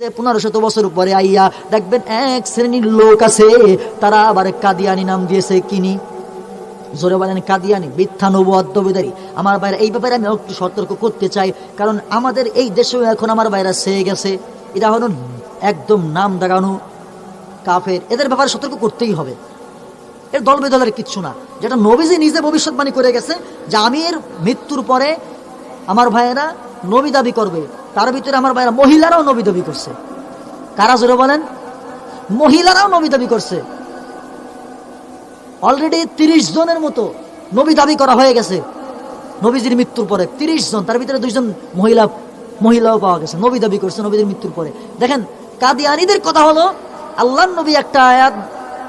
যে পনেরো শত বছর পরে আইয়া দেখবেন এক শ্রেণির লোক আছে, তারা আবার কাদিয়ানি নাম দিয়েছে কিনি। জোরে বলেন কাদিয়ানি, মিথ্যা নবুয়াদ্দবিদারি আমার বাইরে এই ব্যাপারে আমি একটু সতর্ক করতে চাই, কারণ আমাদের এই দেশেও এখন আমার বাইরে সেয়ে গেছে এটা হলো একদম নাম দাগানো কাফের। এদের ব্যাপারে সতর্ক করতেই হবে। এর দল বেদলের কিচ্ছু না। যেটা নবীজি নিজে ভবিষ্যৎবাণী করে গেছে যে আমি এর মৃত্যুর পরে আমার ভাইয়েরা নবী দাবি করবে। তার ভিতরে আমার ভাইয়েরা মহিলারাও নবী দাবি করছে। কারা জোরে বলেন? মহিলারাও নবী দাবি করছে। অলরেডি তিরিশ জনের মতো নবী দাবি করা হয়ে গেছে। নবীজির মৃত্যুর পরে তিরিশ জন, তার ভিতরে দুইজন মহিলা, মহিলাও পাওয়া গেছে। নবী দাবি করছে নবীদের মৃত্যুর পরে। দেখেন, কাদিয়ানিদের কথা হলো, আল্লাহ নবী একটা আয়াত,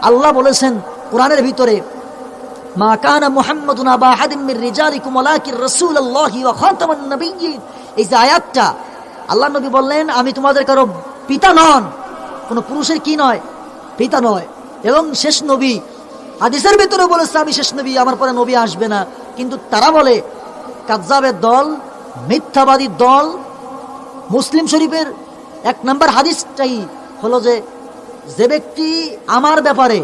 আল্লাহ বলেছেন, কোরআনের ভিতরে, মা কানা মুহাম্মাদুন এই যে আয়াতটা আল্লাহ নবী বললেন, আমি তোমাদের কারও পিতা নন। কোন পুরুষের কি নয়? পিতা নয়। এবং শেষ নবী, হাদিসের ভিতরে বলেছে, আমি শেষ নবী, আমার পরে নবী আসবে না। কিন্তু তারা বলে, কাজ্জাবের দল, মিথ্যাবাদী দল, মুসলিম শরীফের এক নম্বর হাদিসটাই হলো যে যে ব্যক্তি আমার ব্যাপারে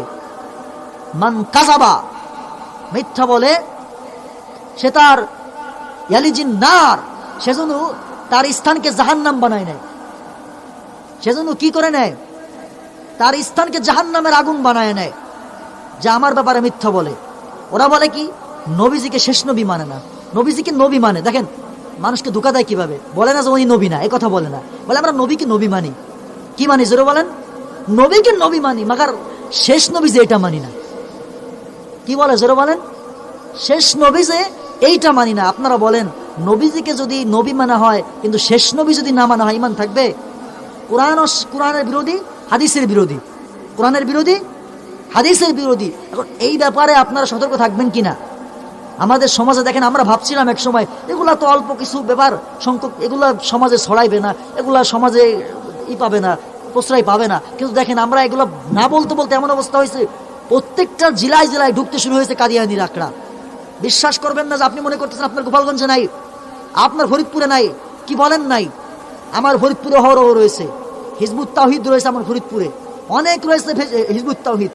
মান কাজাবা, মিথ্যা বলে, সে তার ইয়ালিজিন নার সেজন্য তার স্থানকে জাহান্নাম বানায় নেয়। সেজন্য কি করে নেয়? তার স্থানকে জাহান্নামের আগুন বানায় নেয়, যা আমার ব্যাপারে মিথ্যা বলে। ওরা বলে কি, নবীজিকে শেষ নবী মানে না। নবীজিকে নবী মানে। দেখেন, মানুষকে ধোকা দেয় কীভাবে? বলে না যে উনি নবী না, এ কথা বলে না। বলে, আমরা নবীকে নবী মানি। কি মানি, জোরে বলেন? নবীকে নবী মানি, মাগার শেষ নবী যে এটা মানি না। কি বলে, জোরে বলেন? শেষ নবী যে এইটা মানি না। আপনারা বলেন নবীজিকে যদি নবী মানা হয়, কিন্তু শেষ নবী যদি না মানা হয়, ইমান থাকবে? কোরআন কোরআনের বিরোধী, হাদিসের বিরোধী? কোরআনের বিরোধী? হাদিসের বিরোধী? এখন এই ব্যাপারে আপনারা সতর্ক থাকবেন কিনা? আমাদের সমাজে দেখেন, আমরা ভাবছিলাম এক সময়, এগুলা তো অল্প কিছু ব্যাপার, সংখ্যক, এগুলা সমাজে ছড়াইবে না, এগুলা সমাজে ই পাবে না, প্রশ্রয় পাবে না। কিন্তু দেখেন, আমরা এগুলো না বলতে বলতে এমন অবস্থা হয়েছে, প্রত্যেকটা জেলায় জেলায় ঢুকতে শুরু হয়েছে কাদিয়ানির আঁকড়া বিশ্বাস করবেন না যে আপনি মনে করতেছেন আপনার গোপালগঞ্জে নাই। আপনার ফরিদপুরে নাই, কি বলেন নাই? আমার ফরিদপুরে হরহ রয়েছে, হিজবুত তাহিদ রয়েছে আমার ফরিদপুরে। অনেক রয়েছে হিজবুত তাহিদ